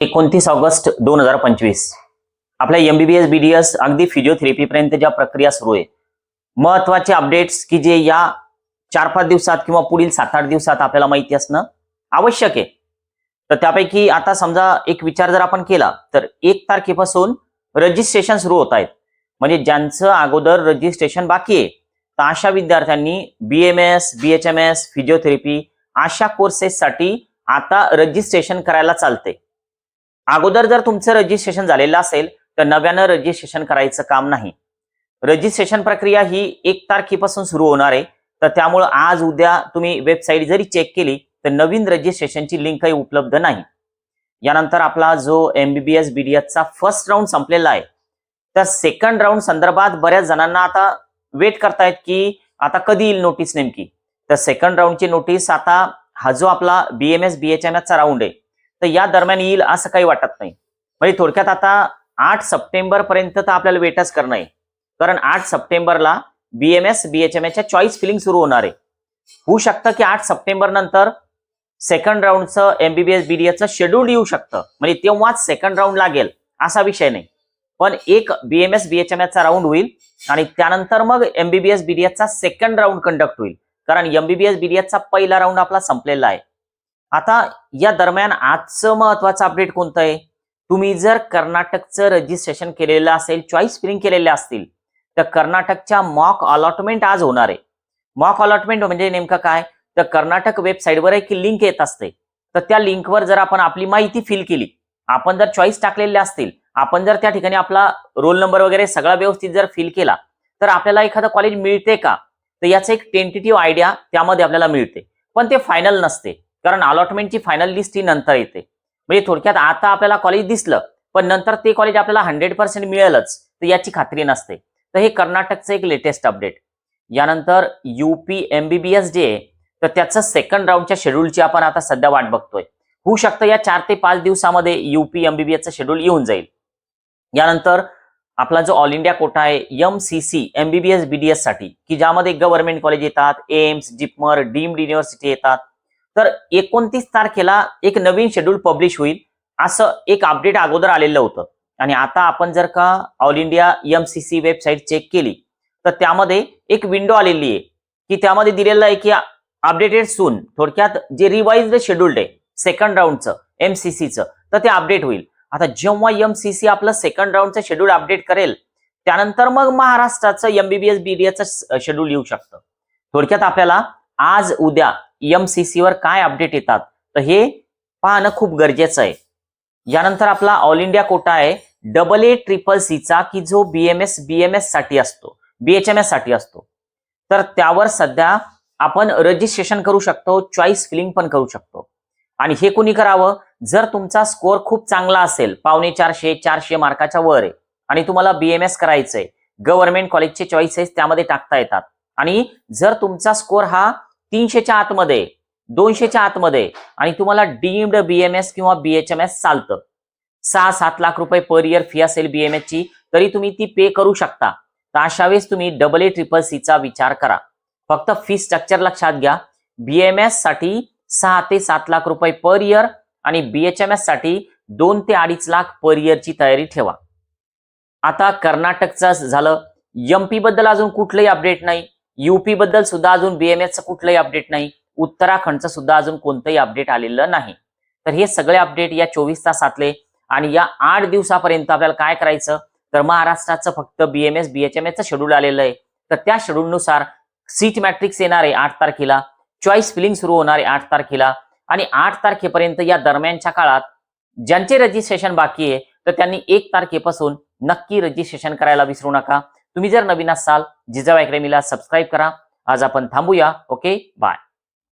एकोणतीस ऑगस्ट दोन हजार पंचवीस. आपल्या एमबीबीएस बीडीएस अगदी फिजिओथेरपी पर्यंत ज्या प्रक्रिया सुरू आहे महत्त्वाचे अपडेट्स की जे या चार पाच दिवसात किंवा पुढील सात आठ दिवसात आपल्याला माहिती असणं आवश्यक आहे. तर त्यापैकी आता समजा एक विचार जर आपण केला तर एक तारखेपासून रजिस्ट्रेशन सुरू होत आहेत. म्हणजे ज्यांचं अगोदर रजिस्ट्रेशन बाकी आहे तर अशा विद्यार्थ्यांनी B M S B H M S physiotherapy अशा कोर्सेससाठी आता रजिस्ट्रेशन करायला चालते अगोदर जर तुमचं रजिस्ट्रेशन झालेलं असेल तर नव्यानं रजिस्ट्रेशन करायचं काम नाही. रजिस्ट्रेशन प्रक्रिया ही एक तारखेपासून सुरू होणार आहे. तर त्यामुळं आज उद्या तुम्ही वेबसाईट जरी चेक केली तर नवीन रजिस्ट्रेशनची लिंकही उपलब्ध नाही. यानंतर आपला जो एमबीबीएस बीडीएसचा फर्स्ट राऊंड संपलेला आहे. तर सेकंड राऊंड संदर्भात बऱ्याच जणांना आता वेट करतायत की आता कधी येईल नोटीस नेमकी? तर सेकंड राऊंडची नोटीस आता हा जो आपला बीएमएस बीएचएम चा राऊंड आहे तर या दरम्यान येईल असं काही वाटत नाही. म्हणजे थोडक्यात आता आठ सप्टेंबर पर्यंत तर आपल्याला वेटच करणं आहे. कारण आठ सप्टेंबरला बीएमएस बीएचएम च्या चॉईस फिलिंग सुरू होणार आहे. होऊ शकतं की आठ सप्टेंबर नंतर सेकंड राऊंडचं एमबीबीएस बीडीएसचं शेड्यूल येऊ शकतं. म्हणजे तेव्हाच सेकंड राऊंड लागेल असा विषय नाही. पण एक बीएमएस बीएचएम चा राऊंड होईल आणि त्यानंतर मग एमबीबीएस बीडीएसचा सेकंड राऊंड कंडक्ट होईल. कारण एमबीबीएस बीडीएसचा पहिला राऊंड आपला संपलेला आहे. आता या दरम्यान आजचं महत्वाचं अपडेट कोणतं आहे? तुम्ही जर कर्नाटकचं रजिस्ट्रेशन केलेलं असेल चॉईस फिलिंग केलेले असतील तर कर्नाटकच्या मॉक अलॉटमेंट आज होणार आहे. मॉक अलॉटमेंट म्हणजे नेमकं काय? तर कर्नाटक वेबसाईटवर एक लिंक येत असते. तर त्या लिंकवर जर आपण आपली माहिती फिल केली आपण जर चॉईस टाकलेले असतील आपण जर त्या ठिकाणी आपला रोल नंबर वगैरे सगळा व्यवस्थित जर फिल केला तर आपल्याला एखादं कॉलेज मिळते का? तर याचं एक टेंटेटिव्ह आयडिया त्यामध्ये आपल्याला मिळते. पण ते फायनल नसते. कारण अलॉटमेंटची फायनल लिस्ट ही नंतर येते. म्हणजे थोडक्यात आता आपल्याला कॉलेज दिसलं पण नंतर ते कॉलेज आपल्याला हंड्रेड पर्सेंट मिळेलच तर याची खात्री नसते. तर हे कर्नाटकचं एक लेटेस्ट अपडेट यानंतर युपी एमबीबीएस जे आहे तर त्याचं सेकंड राऊंडच्या शेड्यूलची आपण आता सध्या वाट बघतोय. होऊ शकतं या चार ते पाच दिवसामध्ये युपी एमबीबीएसचं शेड्यूल येऊन जाईल. यानंतर आपला जो ऑल इंडिया कोटा आहे एम सी सी एमबीबीएस बीडीएससाठी की ज्यामध्ये गव्हर्नमेंट कॉलेज येतात एम्स जिपमर डीम्ड युनिव्हर्सिटी येतात तर एकोणतीस तारखेला एक नवीन शेड्यूल पब्लिश होईल. असं एक अपडेट अगोदर आलेलं होतं. आणि आता आपण जर का all India M C C website check केली तर त्यामध्ये एक विंडो आलेली आहे. की त्यामध्ये दिलेलं आहे की अपडेटेड सून थोडक्यात जे रिवाइज शेड्यूल्ड आहे सेकंड राऊंडचं एमसीसीचं तर ते अपडेट होईल. आता जेव्हा एमसीसी आपलं सेकंड राऊंडचं शेड्यूल अपडेट करेल त्यानंतर मग महाराष्ट्राचं एमबीबीएस बीडीएसचं शेड्यूल येऊ शकतं. थोडक्यात आपल्याला आज उद्या एमसीसी वर काय अपडेट येतात? तर हे पाहणं खूप गरजेचं आहे. यानंतर आपला ऑल इंडिया कोटा आहे. डबल ए ट्रिपल सीचा की जो बीएमएस बीएमएससाठी असतो बीएचएमएससाठी असतो. तर त्यावर सध्या आपण रजिस्ट्रेशन करू शकतो चॉईस फिलिंग पण करू शकतो. आणि हे कुणी करावं? जर तुमचा स्कोअर खूप चांगला असेल पावणे चारशे चारशे मार्काच्या वर आहे आणि तुम्हाला बीएमएस करायचंय गव्हर्नमेंट कॉलेजचे चॉईसेस त्यामध्ये टाकता येतात. आणि जर तुमचा स्कोअर हा तीनशेच्या आतमध्ये दोनशेच्या आतमध्ये आणि तुम्हाला डीम्ड बीएमएस किंवा बीएचएमएस चालतं. सहा सात लाख रुपये पर इयर फी असेल बीएमएस ची तरी तुम्ही ती पे करू शकता. तर अशा वेळेस तुम्ही डबल ए ट्रिपल सीचा विचार करा. फक्त फी स्ट्रक्चर लक्षात घ्या. बीएमएससाठी सहा ते सात लाख रुपये पर इयर आणि बीएचएमएससाठी दोन ते अडीच लाख पर इयरची तयारी ठेवा. आता कर्नाटकचं झालं. एमपी बद्दल अजून कुठलंही अपडेट नाही. युपी बद्दल सुद्धा अजून बीएमएसचं कुठलंही अपडेट नाही. उत्तराखंडचं सुद्धा अजून कोणतंही अपडेट आलेलं नाही. तर हे सगळे अपडेट या चोवीस तासातले आणि या आठ दिवसापर्यंत आपल्याला काय करायचं? तर महाराष्ट्राचं फक्त बीएमएस बीएचएमएसचं शेड्यूल आलेलं आहे. तर त्या शेड्यूलनुसार सीट मॅट्रिक्स येणार आहे आठ तारखेला चॉईस फिलिंग सुरू होणार आहे आठ तारखेला आणि आठ तारखेपर्यंत या दरम्यानच्या काळात ज्यांचे रजिस्ट्रेशन बाकी आहे तर त्यांनी एक तारखेपासून नक्की रजिस्ट्रेशन करायला विसरू नका. तुम्ही जर नवीन असाल जिजाऊ अकॅडमीला सबस्क्राईब करा. आज आपण थांबूया. Okay bye